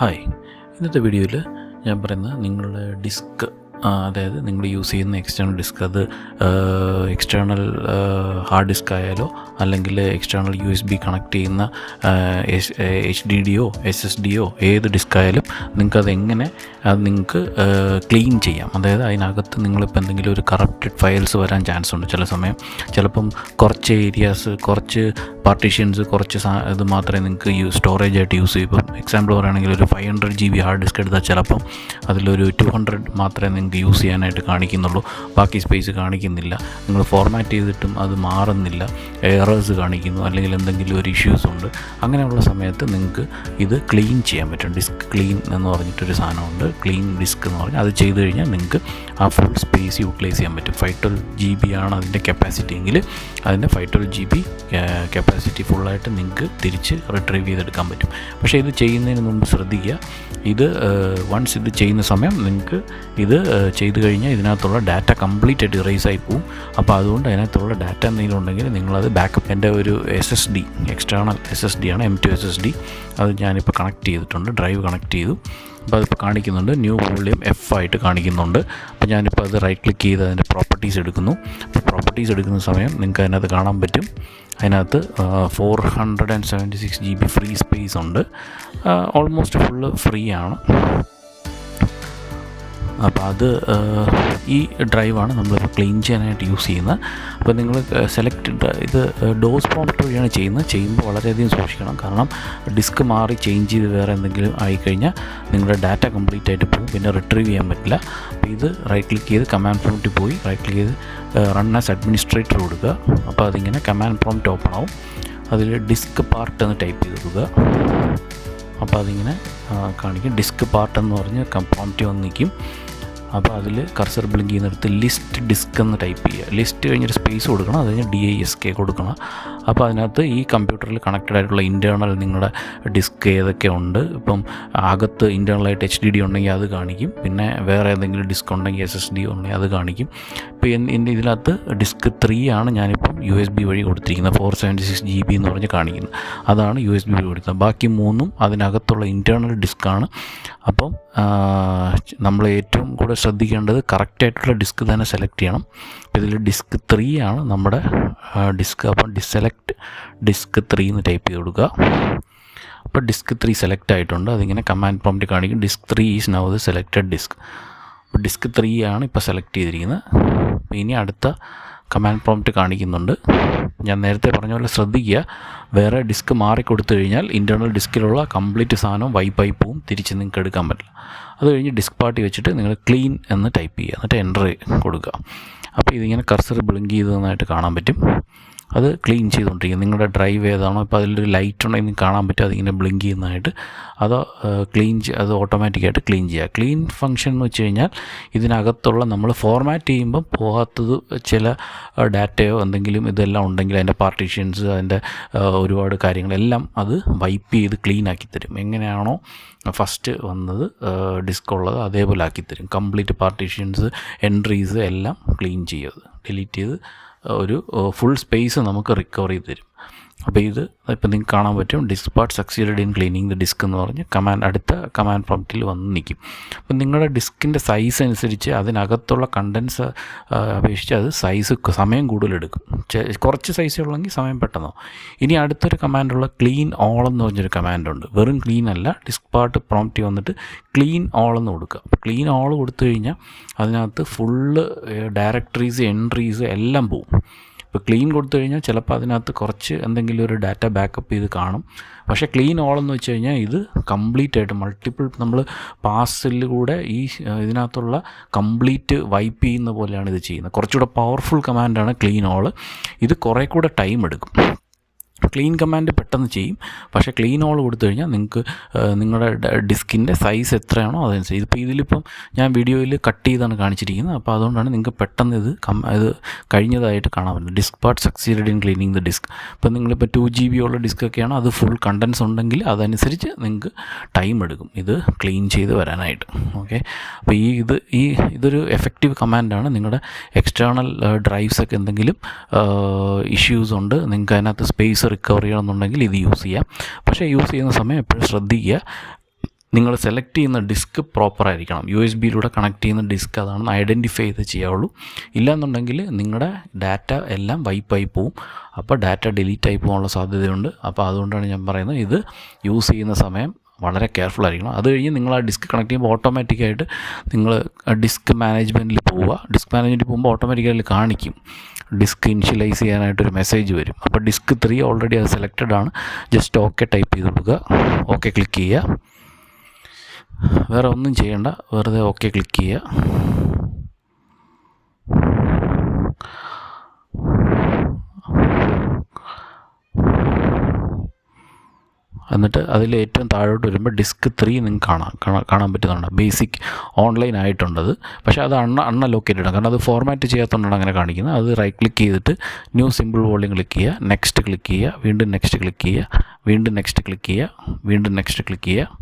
Hi. ഇന്നത്തെ വീഡിയോയിൽ ഞാൻ പറയുന്നത് നിങ്ങളുടെ ഡിസ്ക് അതായത് നിങ്ങൾ യൂസ് ചെയ്യുന്ന എക്സ്റ്റേണൽ ഡിസ്ക് അത് എക്സ്റ്റേണൽ ഹാർഡ് ഡിസ്ക് ആയാലോ അല്ലെങ്കിൽ external U S B connect ചെയ്യുന്ന എച്ച് ഡി ഡിയോ എസ് എസ് ഡിയോ ഏത് ഡിസ്ക് ആയാലും നിങ്ങൾക്ക് അത് എങ്ങനെ അത് നിങ്ങൾക്ക് ക്ലീൻ ചെയ്യാം. അതായത് അതിനകത്ത് നിങ്ങളിപ്പോൾ എന്തെങ്കിലും ഒരു കറപ്റ്റഡ് ഫയൽസ് വരാൻ ചാൻസ് ഉണ്ട് ചില സമയം. ചിലപ്പം കുറച്ച് ഏരിയാസ് കുറച്ച് പാർട്ടീഷ്യൻസ് കുറച്ച് ഇത് മാത്രമേ നിങ്ങൾക്ക് യൂസ് സ്റ്റോറേജ് ആയിട്ട് യൂസ് ചെയ്യും. ഇപ്പം എക്സാമ്പിൾ പറയുകയാണെങ്കിൽ ഒരു five hundred G B hard disk എടുത്താൽ ചിലപ്പം അതിലൊരു ടു ഹൺഡ്രഡ് മാത്രമേ നിങ്ങൾക്ക് യൂസ് ചെയ്യാനായിട്ട് കാണിക്കുന്നുള്ളൂ. ബാക്കി സ്പേസ് കാണിക്കുന്നില്ല. നിങ്ങൾ ഫോർമാറ്റ് ചെയ്തിട്ടും അത് മാറുന്നില്ല. എറേഴ്സ് കാണിക്കുന്നു. അല്ലെങ്കിൽ എന്തെങ്കിലും ഒരു ഇഷ്യൂസ് ഉണ്ട്. അങ്ങനെയുള്ള സമയത്ത് നിങ്ങൾക്ക് ഇത് ക്ലീൻ ചെയ്യാൻ പറ്റും. ഡിസ്ക് ക്ലീൻ എന്ന് പറഞ്ഞിട്ടൊരു സാധനമുണ്ട്. ക്ലീൻ ഡിസ്ക് എന്ന് പറഞ്ഞാൽ അത് ചെയ്ത് കഴിഞ്ഞാൽ നിങ്ങൾക്ക് ആ ഫുൾ സ്പേസ് യൂട്ടിലൈസ് ചെയ്യാൻ പറ്റും. ഫൈവ് ട്വൽവ് ജി ബി ആണ് അതിന്റെ കപ്പാസിറ്റി എങ്കിൽ അതിന്റെ five twelve G B capacity ഫുള്ളായിട്ട് നിങ്ങൾക്ക് തിരിച്ച് റിട്രീവ് ചെയ്തെടുക്കാൻ പറ്റും. പക്ഷേ ഇത് ചെയ്യുന്നതിന് മുമ്പ് ശ്രദ്ധിക്കുക. ഇത് വൺസ് ഇത് ചെയ്യുന്ന സമയം നിങ്ങൾക്ക് ഇത് ചെയ്ത് കഴിഞ്ഞാൽ ഇതിനകത്തുള്ള ഡാറ്റ കംപ്ലീറ്റ് ആയിട്ട് ഇറേസ് ആയി പോവും. അപ്പോൾ അതുകൊണ്ട് അതിനകത്തുള്ള ഡാറ്റ എന്തെങ്കിലും ഉണ്ടെങ്കിൽ നിങ്ങളത് ബാക്കപ്പ് എന്റെ ഒരു S S D external S S D ആണ് M two S S D അത് ഞാനിപ്പോൾ കണക്ട് ചെയ്തിട്ടുണ്ട് ഡ്രൈവ് കണക്ട് ചെയ്തു. അപ്പോൾ അതിപ്പോൾ കാണിക്കുന്നുണ്ട് ന്യൂ വോളിയം എഫ് ആയിട്ട് കാണിക്കുന്നുണ്ട്. അപ്പോൾ ഞാനിപ്പോൾ അത് റൈറ്റ് ക്ലിക്ക് ചെയ്ത് അതിന്റെ പ്രോപ്പർട്ടീസ് എടുക്കുന്നു. അപ്പോൾ പ്രോപ്പർട്ടീസ് എടുക്കുന്ന സമയം നിങ്ങൾക്ക് അതിനകത്ത് കാണാൻ പറ്റും. അതിനകത്ത് four hundred and seventy six G B free space ഉണ്ട്. ഓൾമോസ്റ്റ് ഫുള്ള് ഫ്രീ ആണ്. അപ്പോൾ അത് ഈ ഡ്രൈവാണ് നമ്മളിപ്പോൾ ക്ലീൻ ചെയ്യാനായിട്ട് യൂസ് ചെയ്യുന്നത്. അപ്പോൾ നിങ്ങൾ സെലക്ട് ഇത് ഡോസ് പ്രോംപ്റ്റ് വഴിയാണ് ചെയ്യുന്നത്. ചെയ്യുമ്പോൾ വളരെയധികം സൂക്ഷിക്കണം. കാരണം ഡിസ്ക് മാറി ചേഞ്ച് ചെയ്ത് വേറെ എന്തെങ്കിലും ആയിക്കഴിഞ്ഞാൽ നിങ്ങളുടെ ഡാറ്റ കംപ്ലീറ്റ് ആയിട്ട് പോകും. പിന്നെ റിട്രീവ് ചെയ്യാൻ പറ്റില്ല. അപ്പോൾ ഇത് റൈറ്റ് ക്ലിക്ക് ചെയ്ത് കമാൻഡ് പ്രോംപ്റ്റിൽ പോയി. റൈറ്റ് ക്ലിക്ക് ചെയ്ത് റൺ ആസ് അഡ്മിനിസ്ട്രേറ്റർ കൊടുക്കുക അപ്പോൾ അതിങ്ങനെ കമാൻഡ് പ്രോംപ്റ്റ് ഓപ്പൺ ആവും. അതിൽ ഡിസ്ക് പാർട്ട് എന്ന് ടൈപ്പ് ചെയ്ത് കൊടുക്കുക അപ്പോൾ അതിങ്ങനെ കാണിക്കും. ഡിസ്ക് പാർട്ട് എന്ന് പറഞ്ഞ് പ്രോംപ്റ്റ് വന്നിരിക്കും അപ്പോൾ അതിൽ കർസർ ബ്ലിങ്ക് ചെയ്യുന്നിടത്ത് ലിസ്റ്റ് ഡിസ്ക് എന്ന് ടൈപ്പ് ചെയ്യുക. ലിസ്റ്റ് കഴിഞ്ഞൊരു സ്പേസ് കൊടുക്കണം അത് കഴിഞ്ഞ് ഡി ഐ എസ് കെ കൊടുക്കണം. അപ്പോൾ അതിനകത്ത് ഈ കമ്പ്യൂട്ടറിൽ കണക്റ്റഡ് ആയിട്ടുള്ള ഇന്റേർണൽ നിങ്ങളുടെ ഡിസ്ക് ഏതൊക്കെ ഉണ്ട്. ഇപ്പം അകത്ത് ഇന്റേർണലായിട്ട് എച്ച് ഡി ഡി ഉണ്ടെങ്കിൽ അത് കാണിക്കും. പിന്നെ വേറെ ഏതെങ്കിലും ഡിസ്ക് ഉണ്ടെങ്കിൽ എസ് എസ് ഡി ഉണ്ടെങ്കിൽ അത് കാണിക്കും. ഇപ്പോൾ എന്റെ ഇതിനകത്ത് ഡിസ്ക് ത്രീ ആണ് ഞാനിപ്പം യു എസ് ബി വഴി കൊടുത്തിരിക്കുന്നത്. Four seventy six G B എന്ന് പറഞ്ഞ് കാണിക്കുന്നത് അതാണ് യു എസ് ബി വഴി കൊടുക്കുന്നത്. ബാക്കി മൂന്നും അതിനകത്തുള്ള ഇന്റേർണൽ ഡിസ്ക്കാണ് അപ്പം നമ്മൾ ഏറ്റവും കൂടുതൽ ശ്രദ്ധിക്കേണ്ടത് കറക്റ്റായിട്ടുള്ള ഡിസ്ക് തന്നെ സെലക്ട് ചെയ്യണം. ഇതിൽ ഡിസ്ക് ത്രീ ആണ് നമ്മുടെ ഡിസ്ക് അപ്പം ഡിസെലക്ട് ഡിസ്ക് ത്രീ എന്ന് ടൈപ്പ് ചെയ്ത് കൊടുക്കുക. അപ്പോൾ ഡിസ്ക് ത്രീ സെലക്ട് ആയിട്ടുണ്ട്. അതിങ്ങനെ കമാൻഡ് പ്രോംപ്റ്റ് കാണിക്കും. Disk three is now the selected disk അപ്പോൾ ഡിസ്ക് ത്രീ ആണ് ഇപ്പോൾ സെലക്ട് ചെയ്തിരിക്കുന്നത്. ഇനി അടുത്ത കമാൻഡ് പ്രോംപ്റ്റ് കാണിക്കുന്നുണ്ട്. ഞാൻ നേരത്തെ പറഞ്ഞ പോലെ ശ്രദ്ധിക്കുക. വേറെ ഡിസ്ക് മാറി കൊടുത്തു കഴിഞ്ഞാൽ ഇന്റേർണൽ ഡിസ്കിലുള്ള കംപ്ലീറ്റ് സാധനം വൈപ്പായി പോവും. തിരിച്ച് നിങ്ങൾക്ക് എടുക്കാൻ പറ്റില്ല. അത് കഴിഞ്ഞ് ഡിസ്ക് പാർട്ടി വെച്ചിട്ട് നിങ്ങൾ ക്ലീൻ എന്ന് ടൈപ്പ് ചെയ്യുക. എന്നിട്ട് എന്റർ കൊടുക്കുക. അപ്പോൾ ഇതിങ്ങനെ കർസർ ബ്ലിങ്ക് ചെയ്തതായിട്ട് കാണാൻ പറ്റും. അത് ക്ലീൻ ചെയ്തുകൊണ്ടിരിക്കുക നിങ്ങളുടെ ഡ്രൈവ് ഏതാണോ ഇപ്പോൾ അതിലൊരു ലൈറ്റ് ഉണ്ടെങ്കിൽ കാണാൻ പറ്റും. അതിങ്ങനെ ബ്ലിങ്ക് ചെയ്യുന്നതായിട്ട്. അത് ക്ലീൻ അത് ഓട്ടോമാറ്റിക്കായിട്ട് ക്ലീൻ ചെയ്യുക ക്ലീൻ ഫംഗ്ഷൻ എന്ന് വെച്ച് കഴിഞ്ഞാൽ ഇതിനകത്തുള്ള നമ്മൾ ഫോർമാറ്റ് ചെയ്യുമ്പോൾ പോകാത്തത് ചില ഡാറ്റയോ എന്തെങ്കിലും ഇതെല്ലാം ഉണ്ടെങ്കിൽ അതിന്റെ പാർട്ടീഷൻസ് അതിന്റെ ഒരുപാട് കാര്യങ്ങളെല്ലാം അത് വൈപ്പ് ചെയ്ത് ക്ലീൻ ആക്കി തരും. എങ്ങനെയാണോ ഫസ്റ്റ് വന്നത് ഡിസ്ക് ഉള്ളത് അതേപോലെ ആക്കി തരും. കംപ്ലീറ്റ് പാർട്ടീഷൻസ് എൻട്രീസ് എല്ലാം ക്ലീൻ ചെയ്യും ഡിലീറ്റ് ചെയ്ത് ഒരു ഫുൾ സ്പേസ് നമുക്ക് റിക്കവർ ചെയ്ത് തരും. അപ്പോൾ ഇത് ഇപ്പം നിങ്ങൾക്ക് കാണാൻ പറ്റും. Disk part succeeded in cleaning the disk എന്ന് പറഞ്ഞ് കമാൻഡ് അടുത്ത കമാൻഡ് പ്രോംപ്റ്റിൽ വന്ന് നിൽക്കും അപ്പം നിങ്ങളുടെ ഡിസ്കിന്റെ സൈസ് അനുസരിച്ച് അതിനകത്തുള്ള കണ്ടൻസ് അപേക്ഷിച്ച് അത് സൈസ് സമയം കൂടുതലെടുക്കും കുറച്ച് സൈസേ ഉള്ളെങ്കിൽ സമയം പെട്ടെന്നോ ഇനി അടുത്തൊരു കമാൻഡുള്ള ക്ലീൻ ഓൾ എന്ന് പറഞ്ഞൊരു കമാൻഡുണ്ട് വെറും ക്ലീൻ അല്ല ഡിസ്ക് പാർട്ട് പ്രോംപ്റ്റ് വന്നിട്ട് ക്ലീൻ ഓൾ എന്ന് കൊടുക്കുക. അപ്പോൾ ക്ലീൻ ഓൾ കൊടുത്തു കഴിഞ്ഞാൽ അതിനകത്ത് ഫുള്ള് ഡയറക്ടറീസ് എൻട്രീസ് എല്ലാം പോവും. ഇപ്പോൾ ക്ലീൻ കൊടുത്തു കഴിഞ്ഞാൽ ചിലപ്പോൾ അതിനകത്ത് കുറച്ച് എന്തെങ്കിലും ഒരു ഡാറ്റ ബാക്കപ്പ് ചെയ്ത് കാണും. പക്ഷേ ക്ലീൻ ഓൾ എന്ന് വെച്ച് കഴിഞ്ഞാൽ ഇത് കംപ്ലീറ്റ് ആയിട്ട് മൾട്ടിപ്പിൾ നമ്മൾ പാസിലൂടെ ഈ ഇതിനകത്തുള്ള കംപ്ലീറ്റ് വൈപ്പ് ചെയ്യുന്ന പോലെയാണ് ഇത് ചെയ്യുന്നത്. കുറച്ചുകൂടെ പവർഫുൾ കമാൻഡാണ് ക്ലീൻ ഓൾ. ഇത് കുറേ കൂടെ ടൈം എടുക്കും. ക്ലീൻ കമാൻഡ് പെട്ടെന്ന് ചെയ്യും. പക്ഷേ ക്ലീൻ ഓൾ കൊടുത്തു കഴിഞ്ഞാൽ നിങ്ങൾക്ക് നിങ്ങളുടെ ഡിസ്കിന്റെ സൈസ് എത്രയാണോ അതനുസരിച്ച് ഇതിപ്പോൾ ഇതിലിപ്പം ഞാൻ വീഡിയോയിൽ കട്ട് ചെയ്താണ് കാണിച്ചിരിക്കുന്നത്. അപ്പോൾ അതുകൊണ്ടാണ് നിങ്ങൾക്ക് പെട്ടെന്ന് ഇത് കം ഇത് കഴിഞ്ഞതായിട്ട് കാണാൻ പറ്റുന്നത്. Disk part succeeded in cleaning the disk ഇപ്പോൾ നിങ്ങളിപ്പോൾ ടു ജി ബി ഉള്ള ഡിസ്ക് ഒക്കെയാണോ അത് ഫുൾ കണ്ടൻസ് ഉണ്ടെങ്കിൽ അതനുസരിച്ച് നിങ്ങൾക്ക് ടൈം എടുക്കും ഇത് ക്ലീൻ ചെയ്ത് വരാനായിട്ട്. ഓക്കെ അപ്പോൾ ഈ ഇത് ഈ ഇതൊരു എഫക്റ്റീവ് കമാൻഡാണ് നിങ്ങളുടെ എക്സ്റ്റേണൽ ഡ്രൈവ്സ് ഒക്കെ എന്തെങ്കിലും ഇഷ്യൂസ് ഉണ്ട് നിങ്ങൾക്ക് അതിനകത്ത് സ്പേസ് റിക്കവർ ചെയ്യണമെന്നുണ്ടെങ്കിൽ ഇത് യൂസ് ചെയ്യാം. പക്ഷേ യൂസ് ചെയ്യുന്ന സമയം എപ്പോഴും ശ്രദ്ധിക്കുക. നിങ്ങൾ സെലക്ട് ചെയ്യുന്ന ഡിസ്ക് പ്രോപ്പർ ആയിരിക്കണം. യു എസ് ബിയിലൂടെ കണക്ട് ചെയ്യുന്ന ഡിസ്ക് അതാണെന്ന് ഐഡന്റിഫൈ ചെയ്ത് ചെയ്യാവുള്ളൂ. ഇല്ലയെന്നുണ്ടെങ്കിൽ നിങ്ങളുടെ ഡാറ്റ എല്ലാം വൈപ്പായി പോവും. അപ്പോൾ ഡാറ്റ ഡിലീറ്റ് ആയി പോകാനുള്ള സാധ്യതയുണ്ട്. അപ്പോൾ അതുകൊണ്ടാണ് ഞാൻ പറയുന്നത് ഇത് യൂസ് ചെയ്യുന്ന സമയം വളരെ കെയർഫുൾ ആയിരിക്കണം. അത് കഴിഞ്ഞ് നിങ്ങൾ ആ ഡിസ്ക് കണക്ട് ചെയ്യുമ്പോൾ ഓട്ടോമാറ്റിക്കായിട്ട് നിങ്ങൾ ഡിസ്ക് മാനേജ്മെന്റിൽ പോവുക. ഡിസ്ക് മാനേജ്മെന്റിൽ പോകുമ്പോൾ ഓട്ടോമാറ്റിക്കായിട്ട് കാണിക്കും. ഡിസ്ക് ഇനിഷ്യലൈസ് ചെയ്യാനായിട്ടൊരു മെസ്സേജ് വരും. അപ്പോൾ ഡിസ്ക് ത്രീ ഓൾറെഡി അത് സെലക്റ്റഡ് ആണ്. ജസ്റ്റ് ഓക്കെ ടൈപ്പ് ചെയ്ത് കൊടുക്കുക. ഓക്കെ ക്ലിക്ക് ചെയ്യുക. വേറെ ഒന്നും ചെയ്യേണ്ട. വെറുതെ ഓക്കെ ക്ലിക്ക് ചെയ്യുക. എന്നിട്ട് അതിൽ ഏറ്റവും താഴോട്ട് വരുമ്പോൾ ഡിസ്ക് ത്രീ നിങ്ങൾക്ക് കാണാം കാണാൻ പറ്റുന്നുണ്ട് ബേസിക് ഓൺലൈൻ ആയിട്ടുണ്ടത്. പക്ഷേ അത് അണ്ണ അൺഅലോക്കേറ്റഡ് ആണ്. കാരണം അത് ഫോർമാറ്റ് ചെയ്യാത്തതുകൊണ്ടാണ് അങ്ങനെ കാണിക്കുന്നത്. അത് റൈറ്റ് ക്ലിക്ക് ചെയ്തിട്ട് ന്യൂ സിമ്പിൾ വോളിയം ക്ലിക്ക് ചെയ്യുക നെക്സ്റ്റ് ക്ലിക്ക് ചെയ്യുക വീണ്ടും നെക്സ്റ്റ് ക്ലിക്ക് ചെയ്യുക വീണ്ടും നെക്സ്റ്റ് ക്ലിക്ക് ചെയ്യുക വീണ്ടും നെക്സ്റ്റ് ക്ലിക്ക് ചെയ്യുക.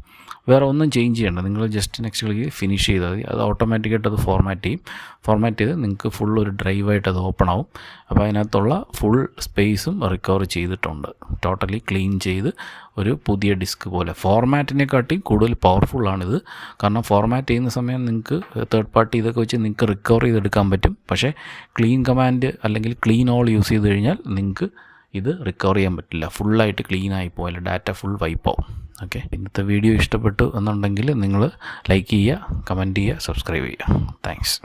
വേറെ ഒന്നും ചേഞ്ച് ചെയ്യേണ്ട. നിങ്ങൾ ജസ്റ്റ് നെക്സ്റ്റ് ക്ലിക്ക് ഫിനിഷ് ചെയ്താൽ മതി. അത് ഓട്ടോമാറ്റിക്കായിട്ട് അത് ഫോർമാറ്റ് ചെയ്യും. ഫോർമാറ്റ് ചെയ്ത് നിങ്ങൾക്ക് ഫുൾ ഒരു ഡ്രൈവായിട്ട് അത് ഓപ്പൺ ആവും. അപ്പോൾ അതിനകത്തുള്ള ഫുൾ സ്പേസും റിക്കവർ ചെയ്തിട്ടുണ്ട്. ടോട്ടലി ക്ലീൻ ചെയ്ത് ഒരു പുതിയ ഡിസ്ക് പോലെ. ഫോർമാറ്റിനെക്കാട്ടി കൂടുതൽ പവർഫുള്ളാണിത് കാരണം ഫോർമാറ്റ് ചെയ്യുന്ന സമയം നിങ്ങൾക്ക് തേർഡ് പാർട്ടി ഇതൊക്കെ വെച്ച് നിങ്ങൾക്ക് റിക്കവർ ചെയ്തെടുക്കാൻ പറ്റും. പക്ഷേ ക്ലീൻ കമാൻഡ് അല്ലെങ്കിൽ ക്ലീൻ ഓൾ യൂസ് ചെയ്ത് കഴിഞ്ഞാൽ നിങ്ങൾക്ക് ഇത് റിക്കവർ ചെയ്യാൻ പറ്റില്ല. ഫുള്ളായിട്ട് ക്ലീൻ ആയി പോയാൽ ഡാറ്റ ഫുൾ വൈപ്പ് ആവും. ഓക്കെ. ഇന്നത്തെ വീഡിയോ ഇഷ്ടപ്പെട്ടു എന്നുണ്ടെങ്കിൽ നിങ്ങൾ ലൈക്ക് ചെയ്യുക കമന്റ് ചെയ്യുക സബ്സ്ക്രൈബ് ചെയ്യുക. താങ്ക്സ്.